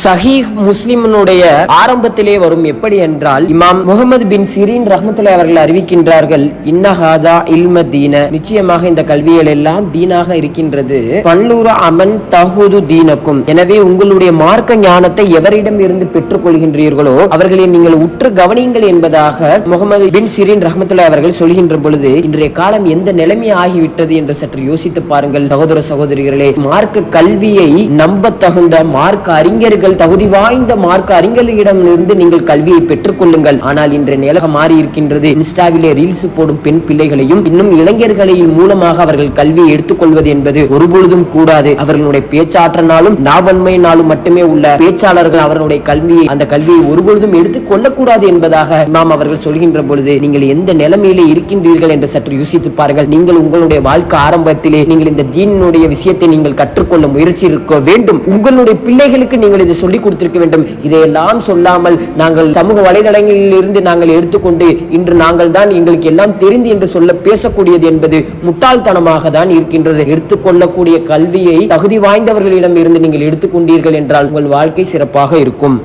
சஹீஹ் முஸ்லிமினுடைய ஆரம்பத்திலே வரும் எப்படி என்றால் இமாம் முகமது பின் சிரீன் ரஹமத்துல்லாஹி அவர்கள் அறிவிக்கின்றார்கள் இன்னஹாதா இல்ம தீன. நிச்சயமாக இந்த கல்வியல் எல்லாம் தீனாக இருக்கின்றது. பல்லூர அமன் தகுது தீனக்கும். எனவே உங்களுடைய மார்க்க ஞானத்தை எவரிடம் இருந்து பெற்றுக் கொள்கின்றீர்களோ அவர்களை நீங்கள் உற்று கவனியுங்கள் என்பதாக முகமது பின் சிரீன் ரஹமத்துல்லாஹி அவர்கள் சொல்கின்ற பொழுது இன்றைய காலம் எந்த நிலைமை ஆகிவிட்டது? என்று சற்று யோசித்து பாருங்கள் சகோதர சகோதரிகளே. மார்க்க கல்வியை நம்ப தகுந்த மார்க்க அறிஞர்கள் தகுதி வாய்ந்த மார்க்க அறிஞர்களிடம் இருந்து நீங்கள் கல்வியை பெற்றுக் கொள்ளுங்கள். ஆனால் இன்றைய நிலக மாறி இருக்கின்றது இன்ஸ்டாவிலே ரீல்ஸ் போடும் பெண் பிள்ளைகளையும் இன்னும் இளைஞர்களின் மூலமாக அவர்கள் கல்வியை எடுத்துக்கொள்வது என்பது ஒருபொழுதும் கூடாது. அவர்களுடைய பேச்சாற்றனாலும் நாவன்மையினாலும் மட்டுமே உள்ள பேச்சாளர்கள் அவர்களுடைய கல்வியை அந்த கல்வியை ஒருபொழுதும் எடுத்துக் கொள்ளக்கூடாது என்பதாக இமாம் அவர்கள் சொல்கின்ற பொழுது நீங்கள் எந்த நிலைமையிலே இருக்கின்றீர்கள் என்று சற்று யோசித்து பாருங்கள். நீங்கள் உங்களுடைய வாழ்க்கை ஆரம்பத்திலே நீங்கள் இந்த தீனுடைய விஷயத்தை நீங்கள் கற்றுக்கொள்ள முயற்சி இருக்க வேண்டும். உங்களுடைய பிள்ளைகளுக்கு நீங்கள் என்று சொல்லிக் கொடுத்திருக்க வேண்டும். இதையெல்லாம் சொல்லாமல் நாங்கள் சமூக வலைதளங்களில் இருந்து நாங்கள் எடுத்துக்கொண்டு இன்று நாங்கள் தான் எங்களுக்கு எல்லாம் தெரிந்து என்று சொல்ல பேசக்கூடியது என்பது முட்டாள்தனமாக தான் இருக்கின்றது. எடுத்துக்கொள்ளக்கூடிய கல்வியை தகுதி வாய்ந்தவர்களிடம் இருந்து நீங்கள் எடுத்துக்கொண்டீர்கள் என்றால் உங்கள் வாழ்க்கை சிறப்பாக இருக்கும்.